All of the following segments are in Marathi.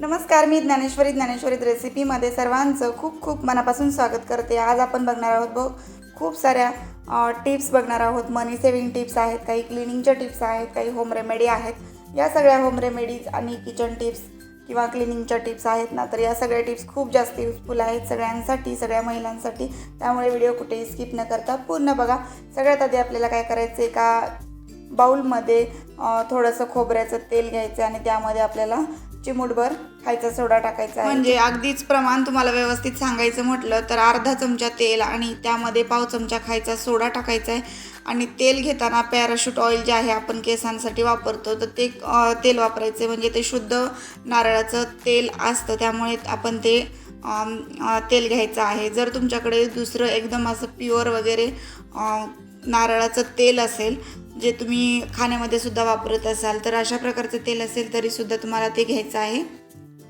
नमस्कार मी ज्ञानेश्वरी ज्ञानेश्वरीत रेसिपीमध्ये सर्वांचं खूप खूप मनापासून स्वागत करते. आज आपण बघणार आहोत ब खूप साऱ्या टिप्स बघणार आहोत. मनी सेविंग टिप्स आहेत काही क्लिनिंगच्या टिप्स आहेत काही होम रेमेडी आहेत. या सगळ्या होम रेमेडीज आणि किचन टिप्स किंवा क्लिनिंगच्या टिप्स आहेत ना तर या सगळ्या टिप्स खूप जास्त युजफुल आहेत सगळ्यांसाठी सगळ्या महिलांसाठी. त्यामुळे व्हिडिओ कुठेही स्किप न करता पूर्ण बघा. सगळ्यात आधी आपल्याला काय करायचं आहे का बाऊलमध्ये थोडंसं खोबऱ्याचं तेल घ्यायचं आणि त्यामध्ये आपल्याला चिमूटभर खायचा सोडा टाकायचा आहे. म्हणजे अगदीच प्रमाण तुम्हाला व्यवस्थित सांगायचं म्हटलं तर अर्धा चमचा तेल आणि त्यामध्ये पाव चमचा खायचा सोडा टाकायचा आहे. आणि तेल घेताना पॅराशूट ऑइल जे आहे आपण केसांसाठी वापरतो तर ते तेल वापरायचे. म्हणजे ते शुद्ध नारळाचं तेल असतं त्यामुळे आपण ते तेल घ्यायचं आहे. जर तुमच्याकडे दुसरं एकदम असं प्युअर वगैरे नारळाचं तेल असेल जे तुम्ही खाण्यामध्ये सुद्धा वापरत असाल तर अशा प्रकारचं तेल असेल तरीसुद्धा तुम्हाला ते घ्यायचं आहे.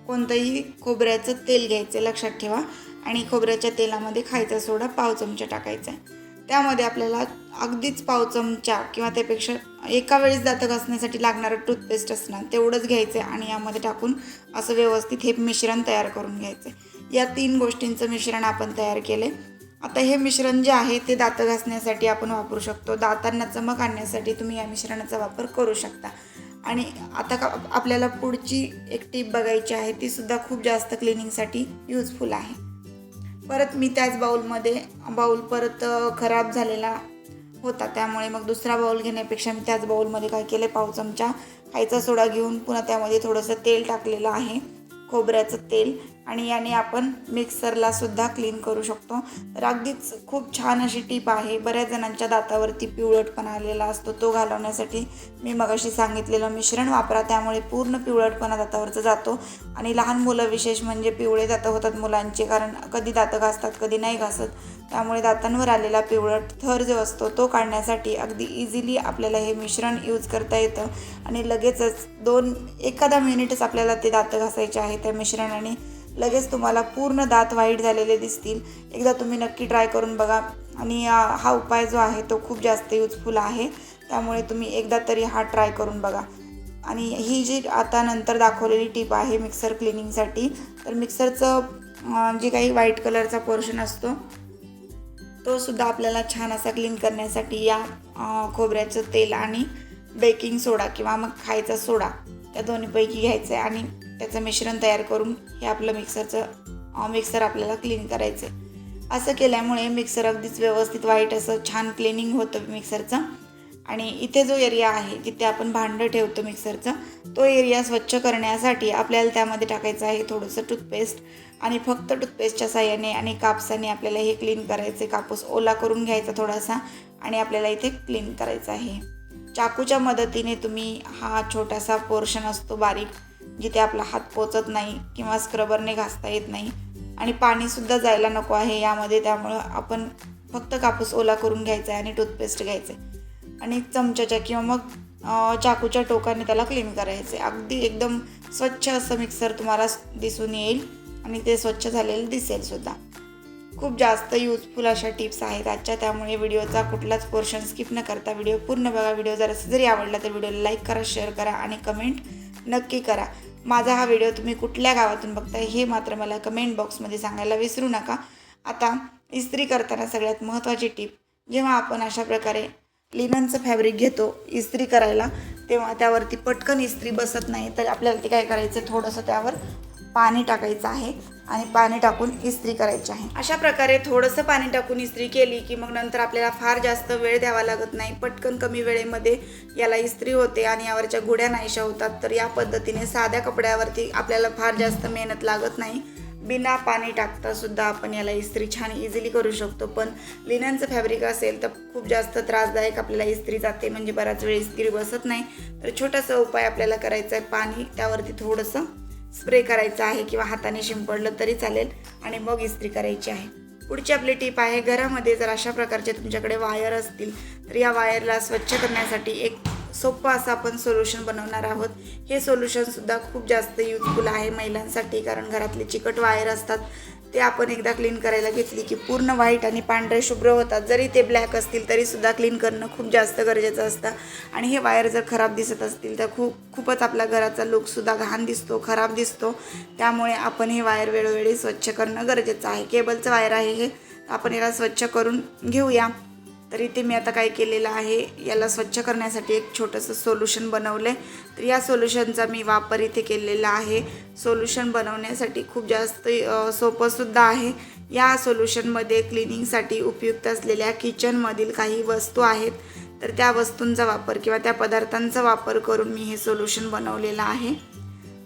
कोणतंही खोबऱ्याचं तेल घ्यायचं लक्षात ठेवा. आणि खोबऱ्याच्या तेलामध्ये खायचा सोडा पाव चमचा टाकायचा आहे. त्यामध्ये आपल्याला अगदीच पाव चमचा किंवा त्यापेक्षा एका वेळेस दातं घासण्यासाठी लागणारं टूथपेस्ट असणार तेवढंच घ्यायचं आहे आणि यामध्ये टाकून असं व्यवस्थित हे मिश्रण तयार करून घ्यायचं आहे या तीन गोष्टींचं मिश्रण आपण तयार केले आता हे मिश्रण जे आहे ते दातं घासण्यासाठी आपण वापरू शकतो. दातांना चमक आणण्यासाठी तुम्ही या मिश्रणाचा वापर करू शकता. आणि आता का आपल्याला पुढची एक टीप बघायची आहे ती सुद्धा खूप जास्त क्लिनिंगसाठी यूजफुल आहे. परत मी त्याच बाऊलमध्ये बाऊल परत खराब झालेला होता त्यामुळे मग दुसरा बाऊल घेण्यापेक्षा मी त्याच बाऊलमध्ये काय केले पाव चमचा खायचा सोडा घेऊन पुन्हा त्यामध्ये थोडंसं तेल टाकलेलं आहे खोबऱ्याचं तेल. आणि याने आपण मिक्सरला सुद्धा क्लीन करू शकतो. तर अगदीच खूप छान अशी टीप आहे. बऱ्याच जणांच्या दातावरती पिवळटपणा आलेला असतो. तो घालवण्यासाठी मी मगाशी सांगितलेलं मिश्रण वापरा. त्यामुळे पूर्ण पिवळटपणा दातावरचा जातो. आणि लहान मुलं विशेष म्हणजे पिवळे दातं होतात मुलांचे. कारण कधी दातं घासतात कधी नाही घासत. त्यामुळे दातांवर आलेला पिवळट थर जो असतो तो काढण्यासाठी अगदी इझिली आपल्याला हे मिश्रण यूज करता येतं. आणि लगेचच दोन एखादा मिनिटच आपल्याला ते दातं घासायचे आहे त्या मिश्रणाने. लगेच तुम्हाला पूर्ण दात वाईट झालेले दिसतील. एकदा तुम्ही नक्की ट्राय करून बघा. आणि हा उपाय जो आहे तो खूप जास्त युजफुल आहे. त्यामुळे तुम्ही एकदा तरी हा ट्राय करून बघा. आणि ही जी आता नंतर दाखवलेली टीप आहे मिक्सर क्लिनिंगसाठी तर मिक्सरचं जे काही व्हाईट कलरचा पोर्शन असतो तो सुद्धा आपल्याला छान असा क्लीन करण्यासाठी या खोबऱ्याचं तेल आणि बेकिंग सोडा किंवा मग खायचा सोडा या दोन्हीपैकी घ्यायचं आहे आणि त्याचं मिश्रण तयार करून हे आपलं मिक्सरचं मिक्सर आपल्याला क्लीन करायचं आहे असं केल्यामुळे मिक्सर अगदीच व्यवस्थित वाईट असं छान क्लिनिंग होतं मिक्सरचं. आणि इथे जो एरिया आहे जिथे आपण भांडं ठेवतो मिक्सरचं तो एरिया स्वच्छ करण्यासाठी आपल्याला त्यामध्ये टाकायचं आहे थोडंसं टूथपेस्ट आणि फक्त टूथपेस्टच्या साह्याने आणि कापसाने आपल्याला हे क्लीन करायचे कापूस ओला करून घ्यायचा थोडासा आणि आपल्याला इथे क्लीन करायचं आहे. चाकूच्या मदतीने तुम्ही हा छोटासा पोर्शन असतो बारीक जिथे आपला हात पोचत नाही किंवा स्क्रबरने घासता येत नाही आणि पाणीसुद्धा जायला नको आहे यामध्ये त्यामुळं आपण फक्त कापूस ओला करून घ्यायचा आहे आणि टूथपेस्ट घ्यायचं आहे. आणि चमच्याच्या किंवा मग चाकूच्या टोकाने त्याला क्लीन करायचे. अगदी एकदम स्वच्छ असं मिक्सर तुम्हाला दिसून येईल आणि ते स्वच्छ झालेलं दिसेलसुद्धा खूप जास्त यूजफुल अशा टिप्स आहेत आजच्या. त्यामुळे व्हिडिओचा कुठलाच पोर्शन स्किप न करता व्हिडिओ पूर्ण बघा. व्हिडिओ जर जरी आवडला तर व्हिडिओला लाईक करा शेअर करा आणि कमेंट नक्की करा. माझा हा व्हिडिओ तुम्ही कुठल्या गावातून बघताय हे मात्र मला कमेंट बॉक्समध्ये सांगायला विसरू नका. आता इस्त्री करताना सगळ्यात महत्त्वाची टीप जेव्हा आपण अशा प्रकारे लिननचं फॅब्रिक घेतो इस्त्री करायला तेव्हा त्यावरती पटकन इस्त्री बसत नाही. तर आपल्याला ते काय करायचं? थोडंसं त्यावर पाणी टाकायचं आहे आणि पाणी टाकून इस्त्री करायची आहे. अशा प्रकारे थोडंसं पाणी टाकून इस्त्री केली की मग नंतर आपल्याला फार जास्त वेळ द्यावा लागत नाही. पटकन कमी वेळेमध्ये याला इस्त्री होते आणि यावरच्या गुड्या नाहीशा होतात तर या पद्धतीने साध्या कपड्यावरती आपल्याला फार जास्त मेहनत लागत नाही. बिना पाणी टाकता सुद्धा आपण याला इस्त्री छान इझिली करू शकतो. पण लिननचं फॅब्रिक असेल तर खूप जास्त त्रासदायक आपल्याला इस्त्री जाते म्हणजे बराच वेळ इस्त्री बसत नाही. तर छोटासा उपाय आपल्याला करायचा आहे पाणी त्यावरती थोडंसं स्प्रे करायचा आहे किंवा हाताने शिंपडलं तरी चालेल आणि मग इस्त्री करायची आहे. पुढची आपली टीप आहे घरामध्ये जर अशा प्रकारचे तुमच्याकडे वायर असतील तर या वायरला स्वच्छ करण्यासाठी एक सोपं असं आपण सोल्युशन बनवणार आहोत. हे सोल्युशनसुद्धा खूप जास्त युजफुल आहे महिलांसाठी कारण घरातले चिकट वायर असतात. ते आपण एकदा क्लीन करायला घेतली की पूर्ण व्हाईट आणि पांढरे शुभ्र होतात. जरी ते ब्लॅक असतील तरीसुद्धा क्लीन करणं खूप जास्त गरजेचं असतं. आणि हे वायर जर खराब दिसत असतील तर खूप खूपच आपल्या घराचा लुकसुद्धा घाण दिसतो खराब दिसतो. त्यामुळे आपण हे वायर वेळोवेळी स्वच्छ करणं गरजेचं आहे. केबलचं वायर आहे हे आपण याला स्वच्छ करून घेऊया. तर इथे मी आता काय केलेलं आहे याला स्वच्छ करण्यासाठी एक छोटंसं सोल्युशन बनवलं आहे तर या सोल्युशनचा मी वापर इथे केलेला आहे. सोल्युशन बनवण्यासाठी खूप जास्त सोपंसुद्धा आहे. या सोल्युशनमध्ये क्लिनिंगसाठी उपयुक्त असलेल्या किचनमधील काही वस्तू आहेत. तर त्या वस्तूंचा वापर किंवा त्या पदार्थांचा वापर करून मी हे सोल्युशन बनवलेलं आहे.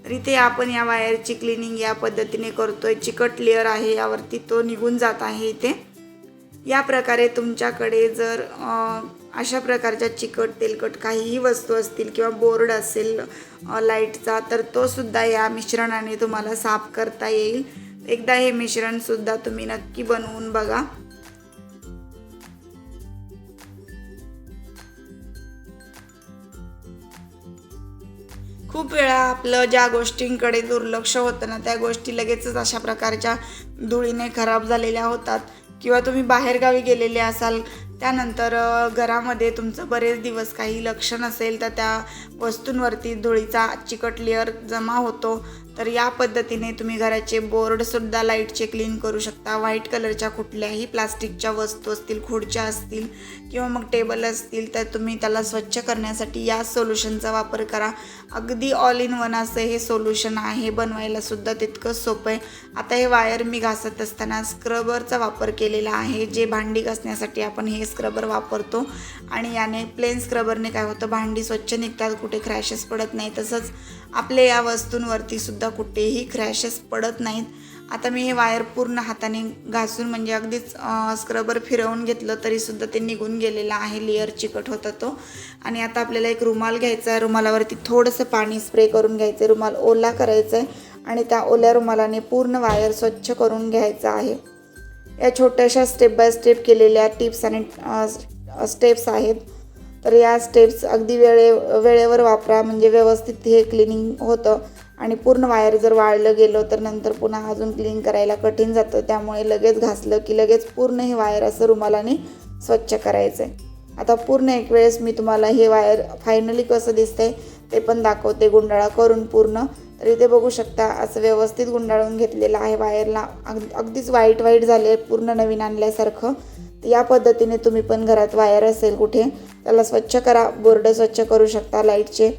तर इथे आपण या वायरची क्लिनिंग या पद्धतीने करतोय. चिकट लेअर आहे यावरती तो निघून जात आहे इथे. या प्रकारे तुमच्याकडे जर अशा प्रकारच्या चिकट तेलकट काहीही वस्तू असतील किंवा बोर्ड असेल लाईटचा तर तो सुद्धा या मिश्रणाने तुम्हाला साफ करता येईल. एकदा हे मिश्रणसुद्धा तुम्ही नक्की बनवून बघा. खूप वेळा आपलं ज्या गोष्टींकडे दुर्लक्ष होतं ना त्या गोष्टी लगेचच अशा प्रकारच्या धुळीने खराब झालेल्या होतात. किंवा तुम्ही बाहेरगावी गेलेले असाल त्यानंतर घरामध्ये तुमचं बरेच दिवस काही लक्ष नसेल तर त्या वस्तूंवरती धुळीचा चिकट लेअर जमा होतो. तर या पद्धतीने तुम्ही घराचे बोर्डसुद्धा लाईटचे क्लीन करू शकता. व्हाईट कलरच्या कुठल्याही प्लास्टिकच्या वस्तू असतील खुर्च्या असतील किंवा मग टेबल असतील तर तुम्ही त्याला स्वच्छ करण्यासाठी या सोल्युशनचा वापर करा. अगदी ऑल इन वन असं हे सोल्युशन आहे. बनवायला सुद्धा तितकंच सोपं आहे. आता हे वायर मी घासत असताना स्क्रबरचा वापर केलेला आहे. जे भांडी घासण्यासाठी आपण हे स्क्रबर वापरतो आणि याने प्लेन स्क्रबरने काय होतं? भांडी स्वच्छ निघतात कुठे क्रॅशेस पडत नाही. तसंच आपल्या या वस्तूंवरती सुद्धा कुठेही क्रॅशेस पडत नाहीत. आता मी हे वायर पूर्ण हाताने घासून म्हणजे अगदीच स्क्रबर फिरवून घेतलं तरीसुद्धा ते निघून गेलेलं आहे लेअर चिकट होता तो. आणि आता आपल्याला एक रुमाल घ्यायचा आहे रुमालावरती थोडंसं पाणी स्प्रे करून घ्यायचं आहे रुमाल ओला करायचा आहे आणि त्या ओल्या रुमालाने पूर्ण वायर स्वच्छ करून घ्यायचा आहे. या छोट्याशा स्टेप बाय स्टेप केलेल्या टिप्स आणि स्टेप्स आहेत. तर या स्टेप्स अगदी वेळे वेळेवर वापरा. म्हणजे व्यवस्थित हे क्लिनिंग होतं. आणि पूर्ण वायर जर वाळलं गेलं तर नंतर पुन्हा अजून क्लीन करायला कठीण जातं. त्यामुळे लगेच घासलं की लगेच पूर्ण हे वायर असं रुमालाने स्वच्छ करायचं आहे आता पूर्ण एक वेळेस मी तुम्हाला हे वायर फायनली कसं दिसतंय ते पण दाखवते गुंडाळा करून पूर्ण. तर इथे बघू शकता असं व्यवस्थित गुंडाळून घेतलेलं आहे वायरला अग अगदीच वाईट वाईट झाले पूर्ण नवीन आणल्यासारखं. या पद्धतीने तुम्ही पण घरात वायर असेल कुठे त्याला स्वच्छ करा. बोर्ड स्वच्छ करू शकता लाईटचे.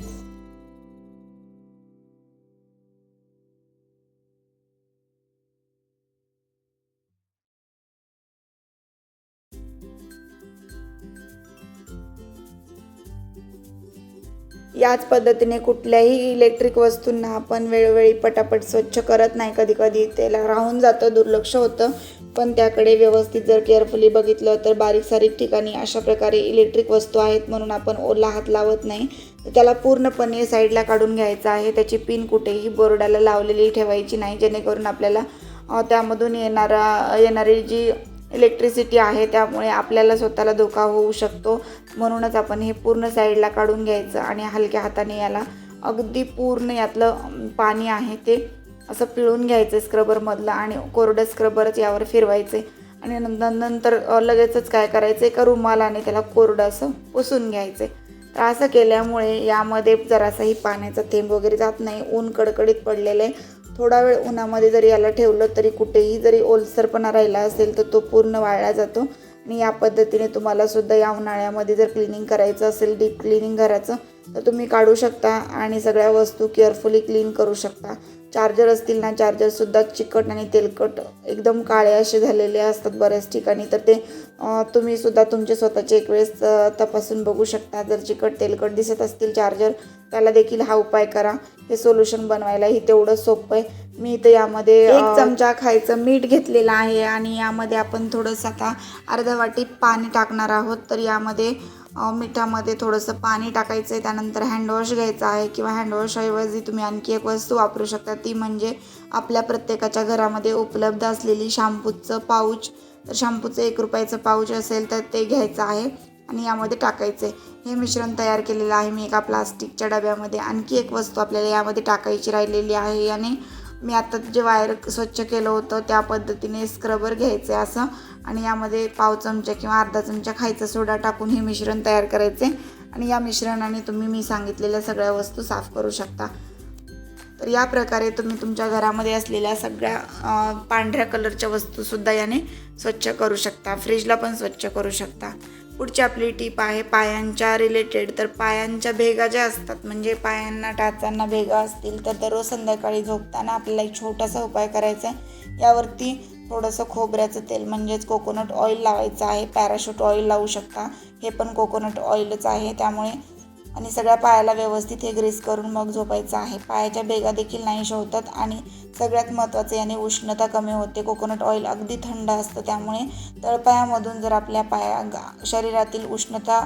याच पद्धतीने कुठल्याही इलेक्ट्रिक वस्तूंना आपण वेळोवेळी पटापट स्वच्छ करत नाही. कधी कधी त्याला राहून जातं दुर्लक्ष होतं. पण त्याकडे व्यवस्थित जर केअरफुली बघितलं तर बारीक सारीक ठिकाणी अशा प्रकारे इलेक्ट्रिक वस्तू आहेत म्हणून आपण ओला हात लावत नाही. तर त्याला पूर्णपणे साईडला काढून घ्यायचं आहे. त्याची पिन कुठेही बोर्डाला लावलेली ठेवायची नाही. जेणेकरून आपल्याला त्यामधून येणारा येणारी जी इलेक्ट्रिसिटी आहे त्यामुळे आपल्याला स्वतःला धोका होऊ शकतो. म्हणूनच आपण हे पूर्ण साईडला काढून घ्यायचं आणि हलक्या हाताने याला अगदी पूर्ण यातलं पाणी आहे ते असं पिळून घ्यायचं स्क्रबरमधलं आणि कोरडं स्क्रबरच यावर फिरवायचे. आणि नंतर नंतर लगेचच काय करायचं? एका रुमालाने त्याला कोरडं असं पुसून घ्यायचे. तर असं केल्यामुळे यामध्ये जरासाही पाण्याचा थेंब वगैरे जात नाही. ऊन कडकडीत पडलेलं आहे. थोडा वेळ उन्हामध्ये जरी याला ठेवलं तरी कुठेही जरी ओलसरपणा राहिला असेल तर तो पूर्ण वाळला जातो. आणि या पद्धतीने तुम्हाला सुद्धा या उन्हाळ्यामध्ये जर क्लिनिंग करायचं असेल डीप क्लिनिंग घराचं तर तुम्ही काढू शकता आणि सगळ्या वस्तू केअरफुली क्लीन करू शकता. चार्जर असतील ना चार्जरसुद्धा चिकट आणि तेलकट एकदम काळे असे झालेले असतात बऱ्याच ठिकाणी. तर ते तुम्हीसुद्धा तुम्ही सुद्धा तुमचे स्वतःचे एक वेळेस तपासून बघू शकता. जर चिकट तेलकट दिसत असतील चार्जर त्याला देखील हा उपाय करा. हे सोल्युशन बनवायलाही तेवढं सोपं आहे. मी इथं यामध्ये एक चमचा खायचं मीठ घेतलेलं आहे आणि यामध्ये आपण थोडंसं आता अर्धा वाटी पाणी टाकणार आहोत. तर यामध्ये मिठामध्ये थोडंसं पाणी टाकायचं आहे त्यानंतर हँडवॉश घ्यायचा आहे किंवा हँडवॉशऐवजी तुम्ही आणखी एक वस्तू वापरू शकता. ती म्हणजे आपल्या प्रत्येकाच्या घरामध्ये उपलब्ध असलेली शॅम्पूचं पाऊच तर शॅम्पूचं एक रुपयाचं पाऊच असेल तर ते घ्यायचं आहे आणि यामध्ये टाकायचं आहे हे मिश्रण तयार केलेलं आहे. मी एका प्लास्टिकच्या डब्यामध्ये आणखी एक वस्तू आपल्याला यामध्ये टाकायची राहिलेली आहे आणि मी आता जे वायर स्वच्छ केलं होतं त्या पद्धतीने स्क्रबर घ्यायचं आहे असं. आणि यामध्ये पाव चमचा किंवा अर्धा चमचा खायचा सोडा टाकून हे मिश्रण तयार करायचे. आणि या मिश्रणाने तुम्ही मी सांगितलेल्या सगळ्या वस्तू साफ करू शकता. तर या प्रकारे तुम्ही तुमच्या घरामध्ये असलेल्या सगळ्या पांढऱ्या कलरच्या वस्तूसुद्धा याने स्वच्छ करू शकता. फ्रीजला पण स्वच्छ करू शकता. पुढची आपली टीप आहे पायांच्या रिलेटेड तर पायांच्या भेगा ज्या असतात म्हणजे पायांना टाचांना भेगा असतील तर दररोज संध्याकाळी झोपताना आपल्याला एक छोटासा उपाय करायचा आहे. यावरती थोडंसं खोबऱ्याचं तेल म्हणजेच कोकोनट ऑइल लावायचं आहे. पॅराशूट ऑइल लावू शकता. हे पण कोकोनट ऑइलच आहे. त्यामुळे आणि सगळ्या पायाला व्यवस्थित हे ग्रीस करून मग झोपायचं आहे. पायाच्या बेगा देखील नाहीशा होतात आणि सगळ्यात महत्त्वाचं याने उष्णता कमी होते. कोकोनट ऑइल अगदी थंड असतं. त्यामुळे तळपायामधून जर आपल्या पाया गा- शरीरातील उष्णता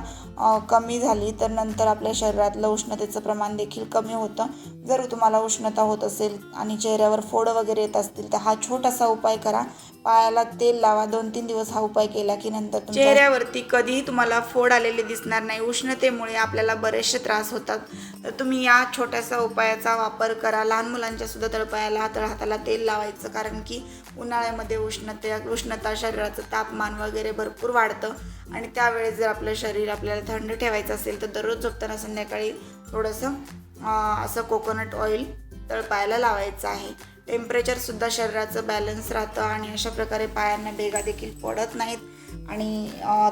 कमी झाली तर नंतर आपल्या शरीरातलं उष्णतेचं प्रमाण देखील कमी होतं. जर तुम्हाला उष्णता होत असेल आणि चेहऱ्यावर फोड वगैरे येत असतील तर हा छोटासा उपाय करा. पायाला तेल लावा. दोन तीन दिवस हा उपाय केला की नंतर चेहऱ्यावरती कधीही तुम्हाला फोड आलेले दिसणार नाही. उष्णतेमुळे आपल्याला बरेचसे त्रास होतात. तर तुम्ही या छोट्यासा उपायाचा वापर करा. लहान मुलांच्या सुद्धा तळपायाला तळ हाताला तेल लावायचं. कारण की उन्हाळ्यामध्ये उष्णते उष्णता शरीराचं तापमान वगैरे भरपूर वाढतं. आणि त्यावेळेस जर आपलं शरीर आपल्याला थंड ठेवायचं असेल तर दररोज झोपताना संध्याकाळी थोडंसं असं कोकोनट ऑइल तळपायाला लावायचं आहे. टेम्परेचरसुद्धा शरीराचं बॅलन्स राहतं आणि अशा प्रकारे पायांना भेगा देखील पडत नाहीत. आणि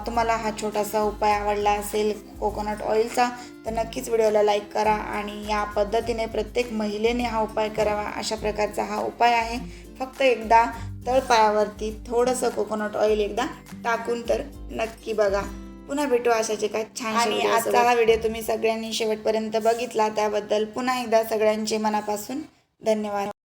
तुम्हाला हा छोटासा उपाय आवडला असेल कोकोनट ऑइलचा तर नक्कीच व्हिडिओला लाईक करा आणि या पद्धतीने प्रत्येक महिलेने हा उपाय करावा अशा प्रकारचा हा उपाय आहे. फक्त एकदा तळपायावरती थोडंसं कोकोनट ऑइल एकदा टाकून तर नक्की बघा. पुन्हा भेटू अशाचे काय छान आणि आजचा हा व्हिडिओ तुम्ही सगळ्यांनी शेवटपर्यंत बघितला त्याबद्दल पुन्हा एकदा सगळ्यांचे मनापासून धन्यवाद.